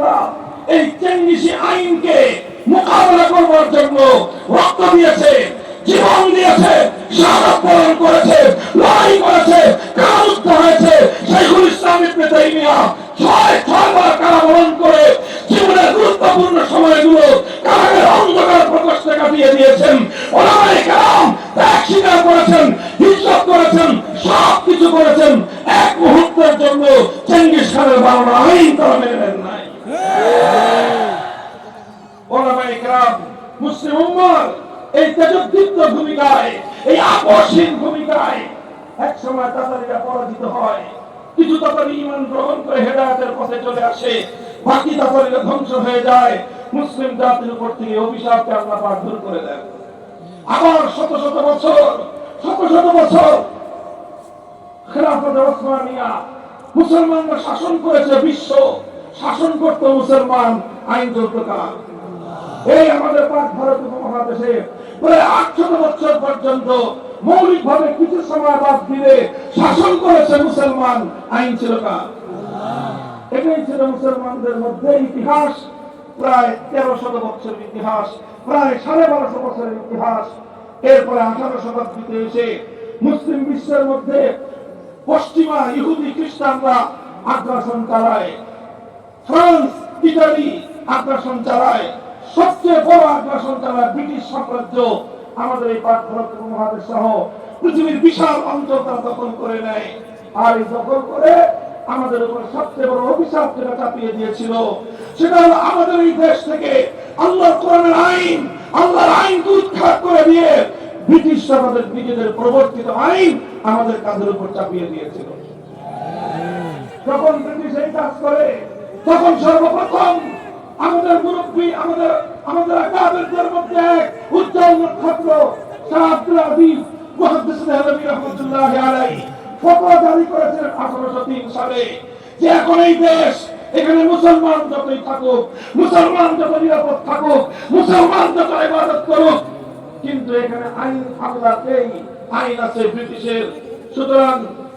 আমরা এই চেঙ্গিসি আইনকে মোকাবেলা করবার জন্য রক্ত দিয়েছে, জীবন দিয়েছে বরণ করেছে, লড়াই করেছে, কারারুদ্ধ হয়েছে শেখুল ইসলাম ইবনে ছয়, ছয়বার কারাবরণ করে জীবনের গুরুত্বপূর্ণ সময়গুলো অন্ধকার প্রকোষ্ঠে কাটিয়ে দিয়েছেন। ত্যাগ স্বীকার করেছেন করেছেন সব কিছু করেছেন। এক মুহূর্তের জন্য চেঙ্গিস খানের বারোটা আইন তারা মেনে নেন নাই। ওলামায়ে কেরাম, মুসলিম উম্মত, এই তেজদীপ্ত ভূমিকায়, এই আকর্ষণ ভূমিকায় এক সময় তাতারিরা পরাজিত হয়। কিছু তাতারি ইমান গ্রহণ করে হেদায়েতের পথে চলে আসে। বাকি তাতারিরা ধ্বংস হয়ে যায়। মুসলিম জাতির উপর থেকে অভিশাপকে আল্লাহ পাক দূর করে দেন। আবার শত শত বছর, শত শত বছর খেলাফত ওসমানিয়া মুসলমানরা শাসন করেছে বিশ্ব। শাসন করত মুসলমান আইন চলত এই আমাদের পাক ভারত উপমহাদেশে প্রায় আটশত বছর পর্যন্ত মৌলিক ভাবে কিছু সময় বাদ দিলে শাসন করেছে মুসলমান আইন ছিল এটাই ছিল মুসলমানদের মধ্যে ইতিহাস, প্রায় তেরো শত বছরের ইতিহাস, প্রায় সাড়ে বারোশো বছরের ইতিহাস। এরপরে আঠারো শতাব্দীতে এসে মুসলিম বিশ্বের মধ্যে পশ্চিমা ইহুদি খ্রিস্টানরা আগ্রাসন চালায়। ফ্রান্স ইটালি আগ্রাসন চালায়। সবচেয়ে বড় আগ্রাসন চালায় ব্রিটিশ সাম্রাজ্য। আমাদের এই পাক ভারত মহাদেশ সহ পৃথিবীর বিশাল অঞ্চল তারা দখল করে নেয়। আর এই দখল করে আমাদের উপর সবচেয়ে বড় অভিশাপ যেটা চাপিয়ে দিয়েছিল, সেটা হলো আমাদের এই দেশ থেকে আল্লাহর কোরআনের আইন, আল্লাহর আইনকে উৎখাত করে দিয়ে ব্রিটিশ আমাদের নিজেদের প্রবর্তিত আইন আমাদের কাঁধের উপর চাপিয়ে দিয়েছিল। যখন ব্রিটিশ এই কাজ করে তখন সর্বপ্রথম আমাদের মুরব্বী, আমাদের আমাদের আকাবেরদের মধ্যে এক উজ্জ্বল নক্ষত্র ফতোয়া জারি করেছেন 1803 সালে যে এখন এই দেশ, এখানে মুসলমান যতই থাকুক, মুসলমান যত নিরাপদ থাকুক, মুসলমান যত ইবাদত করুক, কিন্তু এখানে আইন আল্লাহতেই আইন আছে ব্রিটিশের। সুতরাং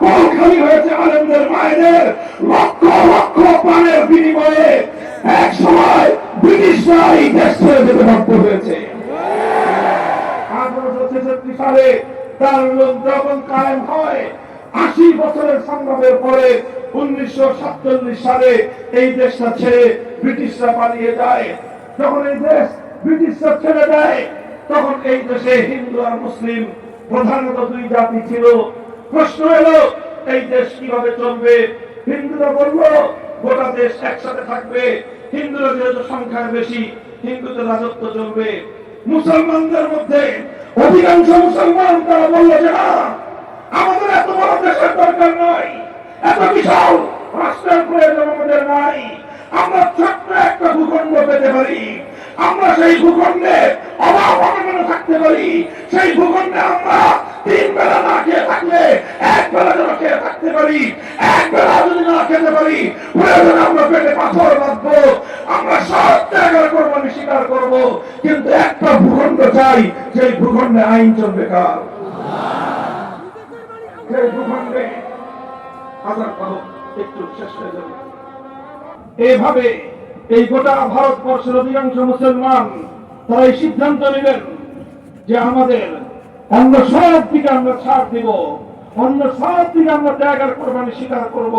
স্ত্রীরা হয়েছে আলমদের মায়েদের লক্ষ লক্ষ প্রাণের বিনিময়ে এক সময় ব্রিটিশরা এই দেশ ছেড়ে যেতে বাধ্য হয়েছে। আঠারোশো ছেষট্টি সালে দারুল যখন কায়েম হয়। আশি বছরের সংগ্রামের পরে উনিশশো সাতচল্লিশ সালে এই দেশটা ছেড়ে ব্রিটিশরা পালিয়ে যায়। যখন এই দেশ ব্রিটিশরা ছেড়ে দেয়, তখন এই দেশে হিন্দু আর মুসলিম প্রধানত দুই জাতি ছিল। প্রশ্ন এলো এই দেশ কীভাবে চলবে? হিন্দুরা বলল, গোটা দেশ একসাথে থাকবে। হিন্দুরা যেহেতু সংখ্যায় বেশি, হিন্দুদের রাজত্ব চলবে। মুসলমানদের মধ্যে অধিকাংশ মুসলমান তারা বলল যে, না, আমাদের এত বড় দেশের দরকার নাই, এত বিশাল রাষ্ট্রের প্রয়োজন আমাদের নাই। আমরা ছোট্ট একটা ভূখণ্ড পেতে পারি আমরা সেই ভূখণ্ডে অভাব অনটনে থাকতে পারি। সেই ভূখণ্ডে আমরা তিন বেলা না খেয়ে থাকলে এক বেলা যেন খেয়ে থাকতে পারি, এক বেলা যদি না খেতে পারি, প্রয়োজনে আমরা পেটে পাথর বাঁধবো, আমরা সব ত্যাগের করব আমি স্বীকার করব। কিন্তু একটা ভূখণ্ড চাই সেই ভূখণ্ডে আইন চলবে কার সেই ভূখণ্ডে হাজার একটু শেষ হয়ে যাবে। এইভাবে এই গোটা ভারতবর্ষের অধিকাংশ মুসলমান তারা এই সিদ্ধান্ত নিলেন যে আমাদের অন্য সব দিকে আমরা ছাড় দিব, অন্য সব দিকে আমরা ত্যাগ আর কোরবানি স্বীকার করব।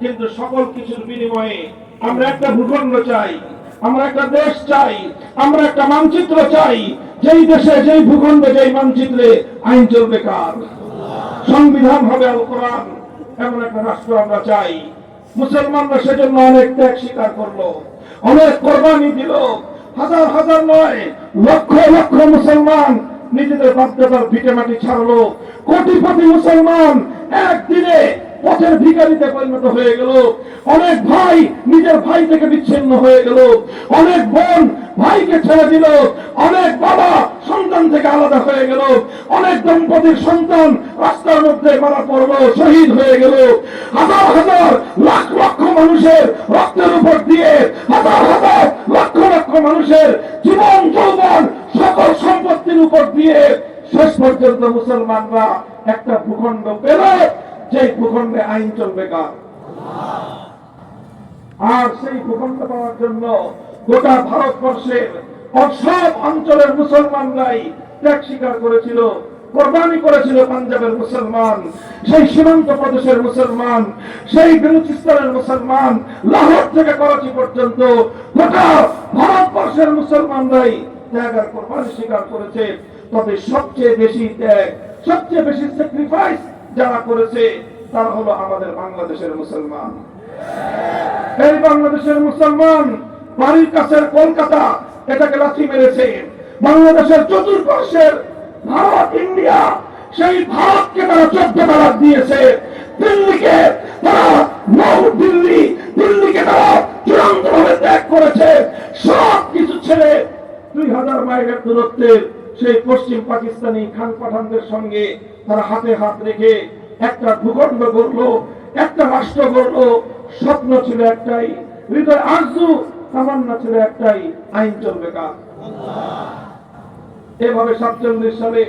কিন্তু সকল কিছুর বিনিময়ে আমরা একটা ভূখণ্ড চাই, আমরা একটা দেশ চাই, আমরা একটা মানচিত্র চাই। যেই দেশে যেই ভূখণ্ডে যেই মানচিত্রে আইন চলবে কার? সংবিধান হবে কোরআন, এমন একটা রাষ্ট্র আমরা চাই। মুসলমানরা সেজন্য অনেক ত্যাগ স্বীকার করল। অনেক কোরবানি দিল। হাজার হাজার নয়, লক্ষ লক্ষ মুসলমান নিজেদের বাধ্যতার ভিটে মাটি ছাড়লো। কোটি মুসলমান একদিনে পথের ভিকারিতে পরিণত হয়ে গেল। অনেক ভাই নিজের ভাই থেকে বিচ্ছিন্ন হয়ে গেল। অনেক বোন ভাইকে ছেড়ে দিল। অনেক বাবা সন্তান থেকে আলাদা হয়ে গেল। অনেক দম্পতির সন্তান রাস্তার মধ্যে মারা পড়ল শহীদ হয়ে গেল। হাজার হাজার লাখ লক্ষ মানুষের রক্তের উপর দিয়ে হাজার হাজার লক্ষ লক্ষ মানুষের জীবন যৌবন সকল সম্পত্তির উপর দিয়ে শেষ পর্যন্ত মুসলমানরা একটা ভূখণ্ড পেল। যে ভূখণ্ডে আইন চলবে কার? আর সেই ভূখণ্ড পাওয়ার জন্য গোটা ভারতবর্ষের সব অঞ্চলের মুসলমানরাই ত্যাগ স্বীকার করেছিল, কোরবানি করেছিল পাঞ্জাবের মুসলমান, সেই সীমান্ত প্রদেশের মুসলমান, সেই বেলুচিস্তানের মুসলমান, লাহোর থেকে করাচি পর্যন্ত গোটা ভারতবর্ষের মুসলমানরাই ত্যাগ আর কোরবানি স্বীকার করেছে। তবে সবচেয়ে বেশি ত্যাগ, সবচেয়ে বেশি স্যাক্রিফাইস যারা করেছে, তারা হলো আমাদের বাংলাদেশের মুসলমান। এই বাংলাদেশের মুসলমান বাড়ির কাছের কলকাতা এটাকে লাথি মেরেছে। বাংলাদেশের চতুর্পাশের ভারত, ইন্ডিয়া, সেই ভারতকে তারা চোদ্দ তালাক দিয়েছে। দিল্লিকে তারা নৌ দিল্লি, দিল্লিকে তারা চূড়ান্ত ভাবে ত্যাগ করেছে। সব কিছু ছেড়ে দুই হাজার মাইলের দূরত্বের সেই পশ্চিম পাকিস্তানি খান পাঠানদের সঙ্গে তারা হাতে হাত রেখে একটা ভূখণ্ড গড়লো, একটা রাষ্ট্র গড়লো। স্বপ্ন ছিল একটাই, হৃদয় আরজু তামান্না ছিল একটাই, আইন চলবে কার? এভাবে সাতচল্লিশ সালে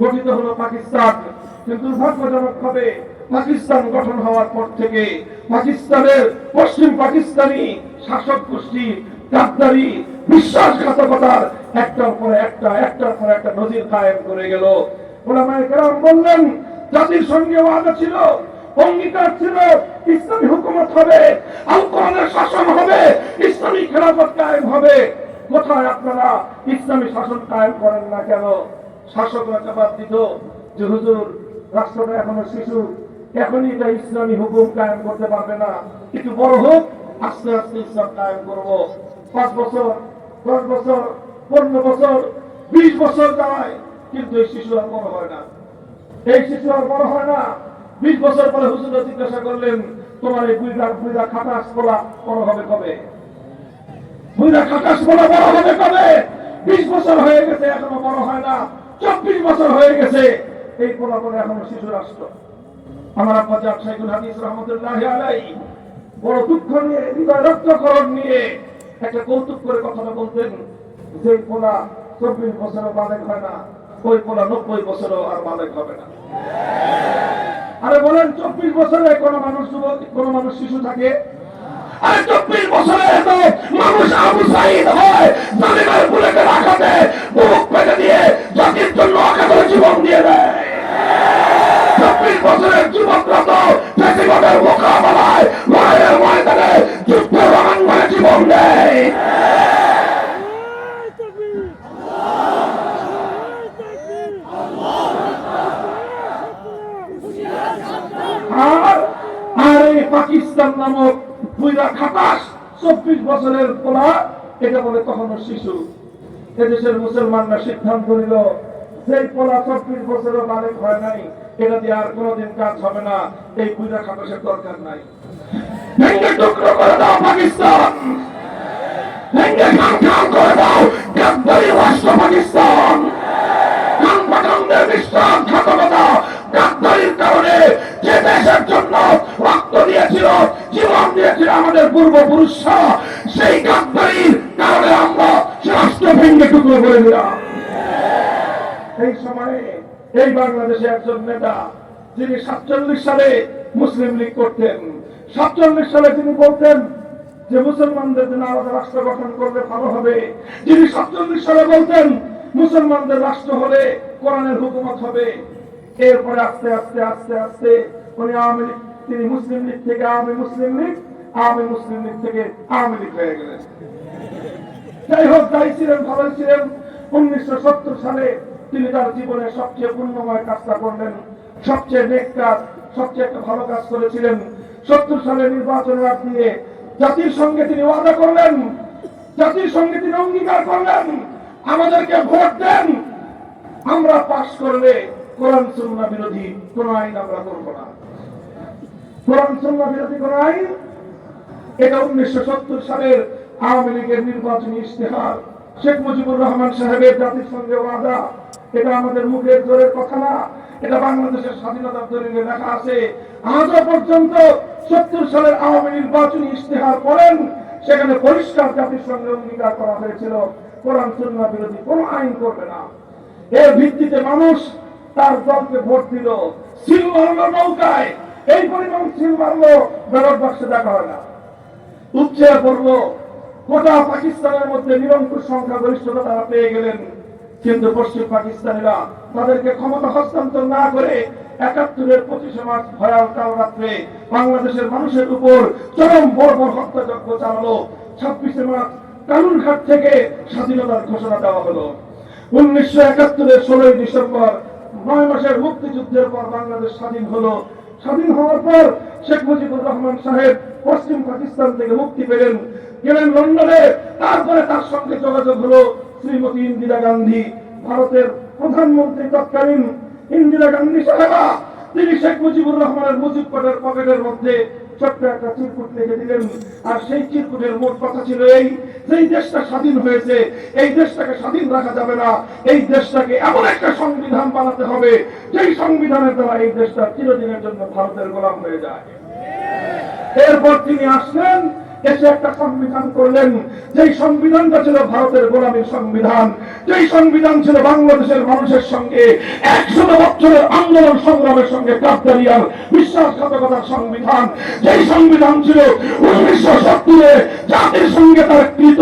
গঠিত হলো পাকিস্তান, কিন্তু দুর্ভাগ্যজনক ভাবে পাকিস্তান গঠন হওয়ার পর থেকে পাকিস্তানের পশ্চিম পাকিস্তানি শাসক গোষ্ঠী গাদ্দারি, বিশ্বাসঘাতকতার একটার পরে একটা, একটার পরে একটা নজির কায়েম করে গেল। ওলামায়ে কেরাম বললেন, জাতির সঙ্গে ওয়াদা ছিল অঙ্গীকার ছিল, ইসলামী হুকুমত হবে, আল কোরআনের শাসন হবে, ইসলামী খেলাফত কায়েম হবে। কোথায় আপনারা ইসলামী শাসন কায়েম করেন না কেন? শাসকরা জবাব দিত। যে হুজুর, রাষ্ট্রটা এখনও শিশু, এখনই এটা ইসলামী হুকুম কায়েম করতে পারবে না। একটু বড় হোক, আস্তে আস্তে ইসলাম কায়েম করব। পাঁচ বছর, দশ বছর, পনেরো বছর, বিশ বছর যায়, কিন্তু এই শিশু আর বড় হয় না। এই শিশু আর বড় হয় না। বিশ বছর পরে হুজুর জিজ্ঞাসা করলেন, তোমার এই বুইরা বুইরা খাটাস পোলা বড় হবে কবে? বুইরা খাটাস পোলা বড় হবে কবে? বিশ বছর হয়ে গেছে, এখনও বড় হয় না। চব্বিশ বছর হয়ে গেছে, এই পোলা বলে এখনও শিশু রাষ্ট্র। আমার আব্বা জাক সাইকুল হাদিস রহমতুল্লাহ আলাই বড় দুঃখ নিয়ে, হৃদয় রক্তকরণ নিয়ে একটা কৌতুক করে কথাটা বলতেন যে পোলা চব্বিশ বছরও বালেক হয় না, ওই পোলা নব্বই বছরও আর বালেক হবে না। আরে বলেন, চব্বিশ বছরে কোন মানুষ কোন মানুষ শিশু থাকে? আরে চব্বিশ বছরে তো মানুষ আবু সাইদ হয়, জালিমের বুলেটে রাখাতে বুক পেটে দিয়ে জাতির জন্য অকাতরে জীবন দিয়ে দেয়। চব্বিশ বছরের যুবকরা তো মোকাবেলায় লড়াইয়ের ময়দানে যুদ্ধের রণাঙ্গনে জীবন দেয় আর আর এই পাকিস্তান নামক পুইরা খাটাস চব্বিশ বছরের পোলা, এটা বলে তখনও শিশু। এদেশের মুসলমানরা সিদ্ধান্ত নিল সেই পোলা চব্বিশ বছরের মালিক হয় নাই, এটা দিয়ে আর কোনোদিন কাজ হবে না, এই পুইরা খাটাসের দরকার নাই। ভেঙ্গে টুকরো করে দাও পাকিস্তান! খান খান করে দাও গাদ্দারি রাষ্ট্র পাকিস্তান! খান পাঠানদের বিশ্বাসঘাতকতা গাদ্দারির কারণে যে দেশের জন্য দিয়েছিল, জীবন দিয়েছিল আমাদের পূর্বপুরুষরা। সেই গাদ্দারির কারণে আমরা সে রাষ্ট্র ভেঙ্গে টুকরো করে দিলাম। এই সময়ে এই বাংলাদেশে একজন নেতা, যিনি সাতচল্লিশ সালে মুসলিম লীগ করতেন। সাতচল্লিশ সালে তিনি বলতেন যে, মুসলমানদের জন্য আলাদা রাষ্ট্র গঠন করলে ভালো হবে। যিনি সাতচল্লিশ সালে বলতেন, মুসলমানদের রাষ্ট্র হলে কোরআনের হুকুমত হবে। এরপরে আস্তে আস্তে আস্তে আস্তে উনি আওয়ামী লীগ তিনি মুসলিম লীগ থেকে আওয়ামী মুসলিম লীগ আওয়ামী মুসলিম লীগ থেকে আওয়ামী লীগ হয়ে গেলেন যাই হোক, যাই ছিলেন, ভালোই ছিলেন। উনিশশো সত্তর সালে তিনি তার জীবনের সবচেয়ে পুণ্যময় কাজটা করলেন, সবচেয়ে নেক কাজ, সবচেয়ে একটা ভালো কাজ করেছিলেন। সত্তর সালে নির্বাচন রাত দিয়ে জাতির সঙ্গে তিনি ওয়াদা করলেন, জাতির সঙ্গে তিনি অঙ্গীকার করলেন, আমাদেরকে ভোট দেন। আমরা পাশ করলে কোরআন সুন্নাহ বিরোধী কোন আইন আমরা করব না। কোরআন সুন্নাহ বিরোধী কোন আইন এটা উনিশশো সত্তর সালের আওয়ামী লীগের নির্বাচনী ইশতেহার। শেখ মুজিবুর রহমান সাহেবের জাতির সঙ্গে ওয়াদা। এটা আমাদের মুখের জোরের কথা না। এটা বাংলাদেশের স্বাধীনতার দলিলে লেখা আছে। আজও পর্যন্ত সত্তর সালের আওয়ামী নির্বাচনী ইশতেহার করেন সেখানে পরিষ্কার জাতির সঙ্গে অঙ্গীকার করা হয়েছিল। কোরআন সুন্নাহ বিরোধী কোন আইন করবে না। এর ভিত্তিতে মানুষ তার দলকে ভোট দিল। সিল মারলো নৌকায় এই পরিমাণ সিল মারলো ব্যালট বাক্সে দেখা হয় না। উচ্চে পড়ল, গোটা পাকিস্তানের মধ্যে নিরঙ্কুশ সংখ্যা গরিষ্ঠতা তারা পেয়ে গেলেন। কিন্তু পশ্চিম পাকিস্তানিরা তাদেরকে ক্ষমতা হস্তান্তর না করে একাত্তরের পঁচিশে মার্চ ভয়াল কাল রাত্রে বাংলাদেশের মানুষের উপর চরম বড় বর্বর হত্যাযজ্ঞ চালালো। ছাব্বিশে মার্চ কালুরঘাট থেকে স্বাধীনতার ঘোষণা দেওয়া হলো। উনিশশো একাত্তরের ষোলোই ডিসেম্বর নয় মাসের মুক্তিযুদ্ধের পর বাংলাদেশ স্বাধীন হলো। স্বাধীন হওয়ার পর শেখ মুজিবুর রহমান সাহেব পশ্চিম পাকিস্তান থেকে মুক্তি পেলেন, গেলেন লন্ডনে, তারপরে তার সঙ্গে যোগাযোগ হলো শ্রীমতী ইন্দিরা গান্ধী, ভারতের প্রধানমন্ত্রী তৎকালীন ইন্দিরা গান্ধী সাহেবা। তিনি শেখ মুজিবুর রহমানের মুজিব কোটের পকেটের মধ্যে ছোট্ট একটা চিরকুট লিখে দিলেন। আর সেই চিরকুটের মোট কথা ছিল এই যে দেশটা স্বাধীন হয়েছে, এই দেশটাকে স্বাধীন রাখা যাবে না। এই দেশটাকে এমন একটা সংবিধান বানাতে হবে, যেই সংবিধানের দ্বারা এই দেশটা চিরদিনের জন্য ভারতের গোলাম হয়ে যায়। এরপর তিনি আসলেন এসে একটা সংবিধান করলেন, যেই সংবিধানটা ছিল ভারতের গোলামীর সংবিধান, যেই সংবিধান ছিল বাংলাদেশের মানুষের সঙ্গে একশো বছরের আন্দোলন সংগ্রামের সঙ্গে কাপদারিয়ার বিশ্বাসঘাতকতার সংবিধান, যেই সংবিধান ছিল উনিশশো সত্তরে জাতির সঙ্গে তার কৃত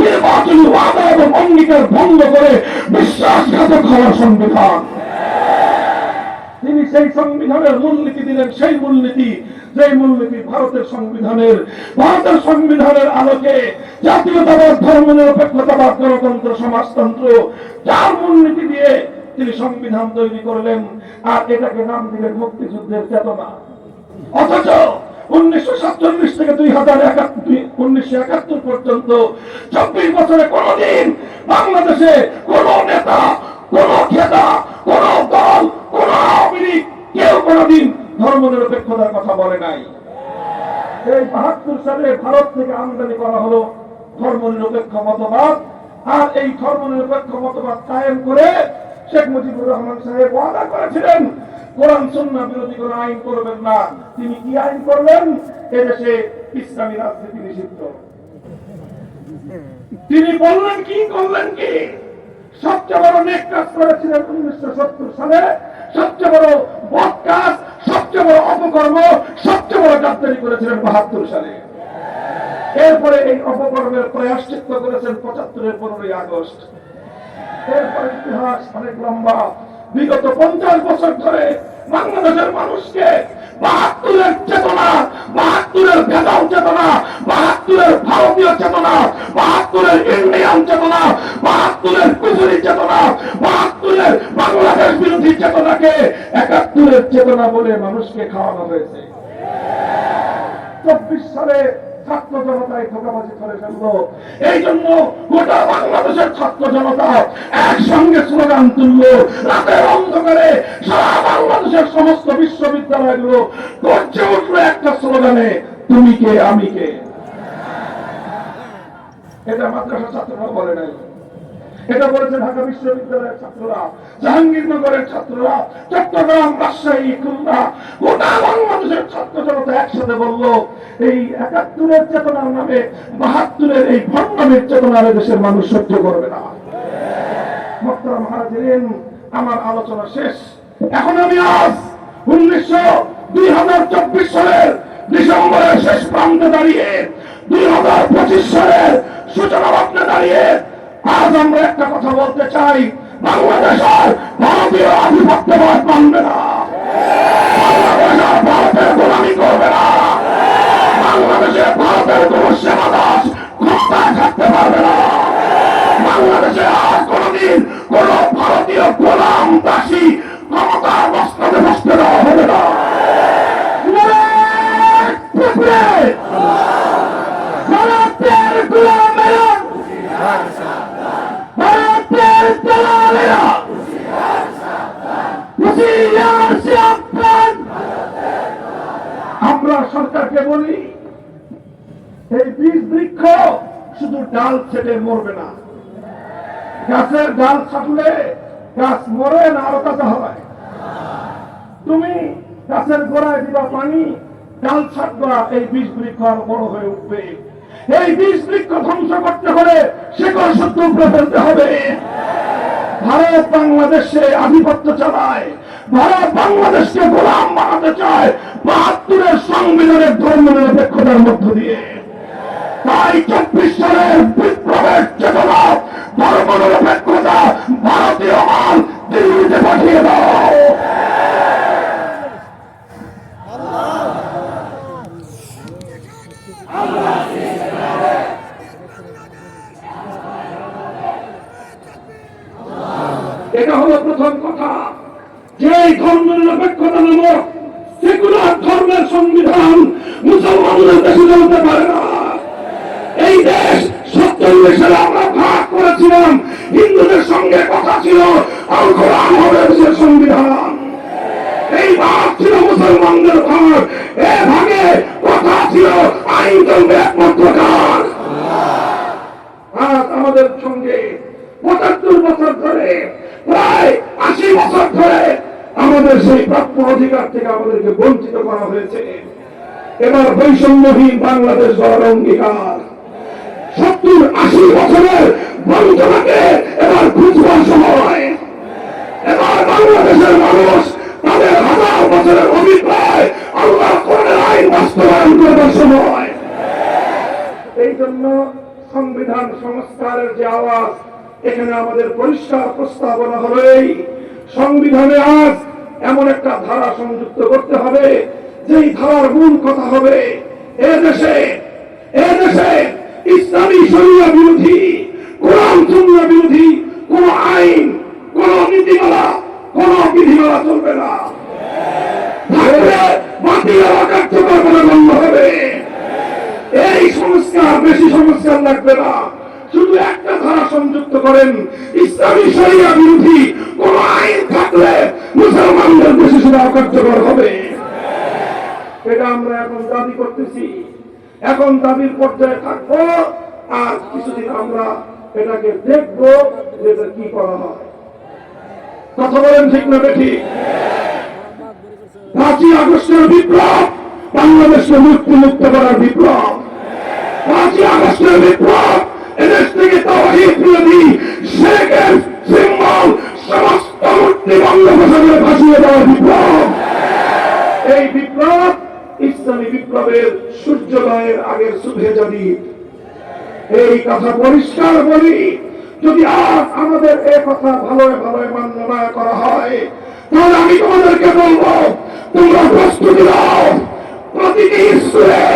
নির্বাচনী ওয়াদা এবং অঙ্গীকার ভঙ্গ করে বিশ্বাসঘাতক হওয়ার সংবিধান। তিনি সেই সংবিধানের মূলনীতি দিলেন, সেই মূলনীতি যে মূলনীতি ভারতের সংবিধানের ভারতের সংবিধানের আলোকে জাতীয়তাবাদ, ধর্ম নিরপেক্ষতাবাদ, গণতন্ত্র, সমাজতন্ত্র, যার মূলনীতি দিয়ে তিনি সংবিধান তৈরি করলেন, আর এটাকে নাম দিলেন মুক্তিযুদ্ধের চেতনা। অথচ উনিশশো সাতচল্লিশ থেকে দুই হাজার উনিশশো একাত্তর পর্যন্ত চব্বিশ বছরে কোনদিন বাংলাদেশে কোন নেতা, কোন খেতা, কোন দল, কোন কেউ কোনদিন ধর্ম নিরপেক্ষতার কথা বলে নাই। এই বাহাত্তর সালে ভারত থেকে আমদানি করা হলো ধর্ম নিরপেক্ষ মতবাদ, আর এই ধর্ম নিরপেক্ষ মতবাদ কায়েম করে শেখ মুজিবুর রহমান সাহেব ওয়াদা করেছিলেন, কোরআন, সুন্নাহ বিরোধী কোন আইন করবেন না। তিনি কি আইন করলেন এদেশে ইসলামী রাজনীতি নিষিদ্ধ। তিনি বললেন কি, করলেন কি? সবচেয়ে বড় নেক কাজ করেছিলেন উনিশশো সত্তর সালে। সবচেয়ে বড় বদ কাজ সবচেয়ে বড় অপকর্ম, সবচেয়ে বড় ডাক্তারি করেছিলেন বাহাত্তর সালে। এরপরে এই অপকর্মের প্রয়াস চিত্র করেছেন পঁচাত্তরের পনেরোই আগস্ট। এরপরে ইতিহাস অনেক লম্বা। বিগত পঞ্চাশ বছর ধরে বাংলাদেশের মানুষকে বাহাত্তরের চেতনা, বাহাত্তরের ভেদাও চেতনা বাহাত্তরের ভারতীয় চেতনা, বাহাত্তরের ইন্ডিয়ান চেতনা, বাহাত্তরের কুচুরি চেতনা, বাহাত্তরের বাংলাদেশ বিরোধী চেতনাকে একাত্তরের চেতনা বলে মানুষকে খাওয়ানো হয়েছে। চব্বিশ সালে ছাত্র জনতায় ধোকাবাজি করে ফেলল। এই জন্য গোটা বাংলাদেশের ছাত্র জনতা একসঙ্গে স্লোগান তুললো। রাতের অন্ধকারে সারা বাংলাদেশের সমস্ত বিশ্ববিদ্যালয়গুলো গর্জে উঠল একটা স্লোগানে, তুমি কে, আমি কে? এটা মাদ্রাসা ছাত্ররা বলে নাই। এটা বলেছে ঢাকা বিশ্ববিদ্যালয়ের ছাত্ররা, জাহাঙ্গীরনগরের ছাত্ররা, চট্টগ্রাম, রাজশাহী, খুলনা, গোটা বাংলাদেশের ছাত্র জনতা একসাথে বলল, এই একাত্তরের চেতনার নামে, বাহাত্তরের এই ভণ্ডামের চেতনার দেশের মানুষ সহ্য করবে না। মোহতারাম হাজিরিন আমার আলোচনা শেষ। এখন আমি আজ উনিশশো দুই হাজার চব্বিশ সালের ডিসেম্বরের শেষ প্রান্তে দাঁড়িয়ে দুই হাজার পঁচিশ সালের সূচনা লগ্নে দাঁড়িয়ে আজ আমরা একটা কথা বলতে চাই। বাংলাদেশের ভারতীয় আধিপত্যবাদ মানবে না। বাংলাদেশের ভারতের গোলামি করবে না। বাংলাদেশে ভারতের কোন সেবা দাস ক্ষমতায় থাকতে পারবে না। বাংলাদেশে কোনদিন কোন ভারতীয় গোলাম দাসী ক্ষমতার বসতে দেওয়া হবে না। আমরা সরকারকে বলি, এই বীজ বৃক্ষ শুধু ডাল ছেটে মরবে না। গাছের ডাল ছাটলে গাছ মরে না, আরও কাঁচা হয়। তুমি গাছের গোড়ায় দিবা পানি, ডাল ছাটবা, এই বীজ বৃক্ষ আরও বড় হয়ে উঠবে। এই বীজ বৃক্ষ ধ্বংস করতে হলে শেকড় সত্য উপরে ফেলতে হবে। ভারত বাংলাদেশে আধিপত্য চালায়, ভারত বাংলাদেশকে গোলাম বানাতে চায় বাহাত্তরের সংবিধানের ধর্ম নিরপেক্ষতার মধ্য দিয়ে। তাই চব্বিশ সালের বিপ্লবের চেতনা, ধর্ম নিরপেক্ষতা ভারতীয় মাল দিল্লিতে পাঠিয়ে দাও এটা হলো প্রথম কথা যে এই ধর্ম নিরপেক্ষতা নামক সেকুলার ধর্মের সংবিধান মুসলমানদের দেশে চলতে পারে না এই দেশ সত্তর সালে আমরা ভাগ করেছিলাম হিন্দুদের সঙ্গে কথা ছিল আল কোরআন হবে দেশের সংবিধান এই ভাগ ছিল মুসলমানদের ভাগ এ ভাগে কথা ছিল আইন চলবে একমাত্র কাজ আজ আমাদের সঙ্গে পঁচাত্তর বছর ধরে, প্রায় আশি বছর ধরে আমাদের সেই প্রাপ্য অধিকার থেকে আমাদেরকে বঞ্চিত করা হয়েছে। এবার বৈষম্যহীন বাংলাদেশ গড়ার অঙ্গীকার। সত্তর আশি বছরের বঞ্চনাকে এবার বুঝবার সময়। এবার বাংলাদেশের মানুষ তাদের হাজার বছরের অভিপ্রায় আল্লাহ কোরআনের আইন বাস্তবায়ন করবার সময়। এই জন্য সংবিধান সংস্কারের যে আওয়াজ এখানে আমাদের পরিষ্কার প্রস্তাবনা হলো এই সংবিধানে আজ এমন একটা ধারা সংযুক্ত করতে হবে, যেই ধারার মূল কথা হবে, এ দেশে এ দেশে ইসলামী বিরোধী কোরআন সুন্নাহ বিরোধী কোন আইন কোন নীতিমালা কোন বিধিমালা চলবে না থাকলে বাতিল কার্যকর বলে গণ্য হবে এই সংস্কার বেশি সংস্কার লাগবে না শুধু একটা ধারা সংযুক্ত করেন ইসলামী শরিয়া বিরোধী কোন আইন থাকলে মুসলমানদের বেশি সেটা অকার্যকর হবে এটা আমরা এখন দাবি করতেছি এখন দাবির পর্যায়ে থাকব আর কিছুদিন আমরা এটাকে দেখব যে এটা কি করা হয় কথা বলেন ঠিক না ঠিক পাঁচই আগস্টের বিপ্লব, বাংলাদেশকে মুক্তি মুক্ত করার বিপ্লব। পাঁচই আগস্টের বিপ্লব, এদেশ থেকে তাওহিদ বিরোধী শেখের সিম্বল সমস্ত মূর্তি বঙ্গোপসাগরে দেওয়ার বিপ্লব। এই বিপ্লব ইসলামী বিপ্লবের সূর্যোদয়ের আগের শুভে যদি এই কথা পরিষ্কার বলি যদি আজ আমাদের এ কথা ভালো ভালো মান্য না করা হয়, তাহলে আমি তোমাদেরকে বলব, তোমরা প্রস্তুতি নাও। প্রতিটি স্কুলে,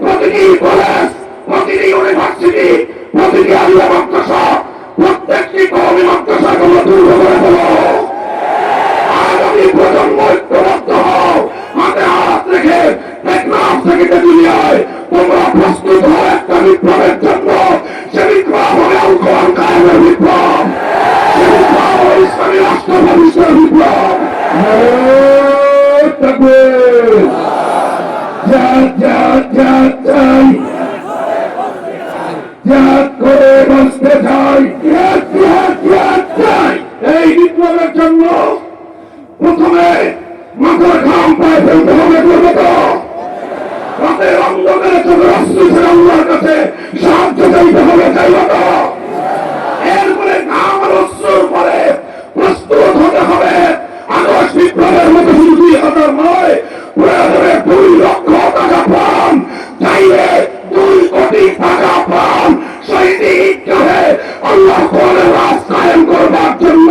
প্রতিটি কলেজ, প্রতিটি ইউনিভার্সিটি, প্রতিটি আল্লাহ মাদ্রাসা, প্রত্যেকটি কমি মাদ্রাসাগুলো দুর্গ করে ফেলো আগামী প্রজন্ম ঐক্যবদ্ধ হও হাতে হাত রেখে টেকনাফ থেকে তেতুলিয়ায় তোমরা প্রস্তুত হও একটা বিপ্লবের জন্য সে বিপ্লব হবে আল কোরআন কায়েমের বিপ্লব সে বিপ্লব হবে ইসলামী রাষ্ট্র প্রতিষ্ঠার বিপ্লব নারায়ে তাকবীর জাত জাত জাত চাই জাত করে বাঁচতে চাই জাত জাত জাত চাই এই বিপ্লবের জন্য প্রথমে মাথার ঘাম পায়ে ফেলতে হবে করবে তো রাতের অন্ধকারে চোখের অস্ত্র ছেড়ে আল্লাহর কাছে সাহায্য চাইতে হবে চাইব তো এরপরে ঘাম আর অস্ত্রর পরে প্রস্তুত হতে হবে আগস্ট বিপ্লবের মতো শুধু দুই হাজার নয় প্রয়োজনে দুই লক্ষ টাকা পান চাইলে দুই কোটি টাকা পান শহীদ ঈদগাহে আল্লাহ কোরআনের রাজ কায়েম করবার জন্য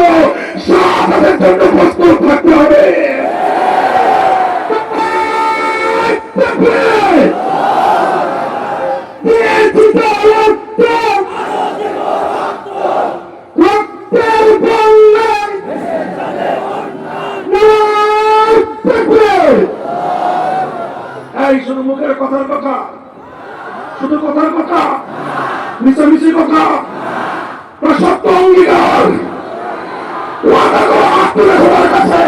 এই শুধু মুখের কথার কথা শুধু কথার কথা মিশামিশি কথা না সত্য অঙ্গীকার ওয়াদা করো হাত তুলে সবার কাছে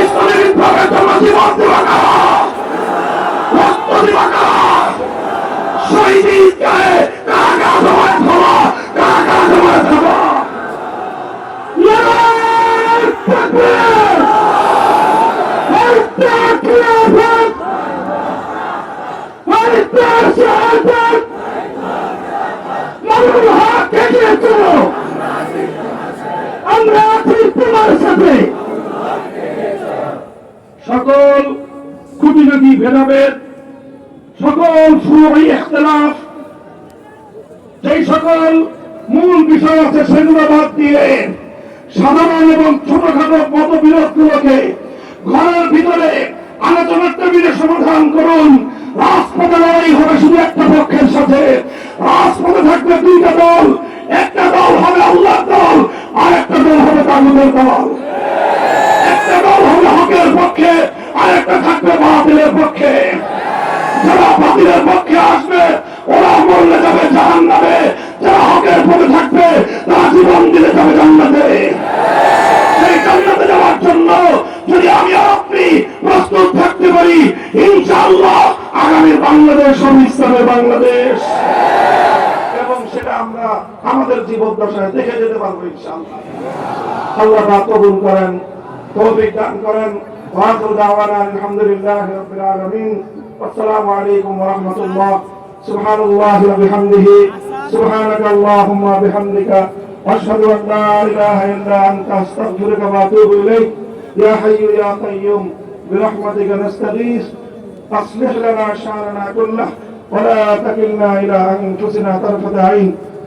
ইসলামের বিপ্লবের জন্য জীবন দেওয়া না রক্ত দেওয়া না শহীদকে কাকা জমায় খাওয়া কাকা জমায় খাওয়া নারায়ণ তাকবীর! হত্যা খিলাফত! হত্যা শাহাদাত! মামুনুল হক এগিয়ে চলো! আমরা আছি তোমার সাথে। সকল খুঁটিনাটি ভেদাভেদ, সকল সুরী ইখতলাফ যেই সকল মূল বিষয় আছে সেগুলো বাদ দিয়ে সাধারণ এবং ছোটখাটো মতবিরোধ ঘরের ভিতরে আলোচনার টেবিলে সমাধান করুন। রাজপথে লড়াই হবে শুধু একটা পক্ষের সাথে। রাজপথে থাকবে দুইটা দল একটা দল হবে আল্লাহ দল আর একটা দল হবে কানুনের দল। একটা দল হবে হকের পক্ষে আর একটা থাকবে বাতিলের পক্ষে। যারা বাতিলের পক্ষে আসবে, ওরা মরলে যাবে জাহান নামে যারা হকের পথে থাকবে, তারা জীবন দিলে যাবে জান্নাতে। সেই জান্নাতে যাওয়ার জন্য যদি আমি আপনি প্রস্তুত থাকতে পারি, ইনশাআল্লাহ আগামী বাংলাদেশ ও ইসলামের বাংলাদেশ। আমরা আমাদের জীবন দশায় দেখে যেতে পারবো ইনশাআল্লাহ আল্লাহ পাক কবুল করেন তৌফিক দান করেন ওয়াকুল দাওয়ানা আলহামদুলিল্লাহ রাব্বিল আলামিন আসসালামু আলাইকুম ওয়া রাহমাতুল্লাহ সুবহানাল্লাহি ওয়া বিহামদিহি সুবহানাকা আল্লাহুম্মা ওয়া বিহামদিকা আশহাদু আন লা ইলাহা ইল্লা আনতা আস্তাগফিরুকা ওয়া আতুবু ইলাইক ইয়া হাইয়ু ইয়া কাইয়্যুম برحمتك نستغيث أصلح لنا شأننا كله ولا تكلنا إلى أنفسنا طرفة عين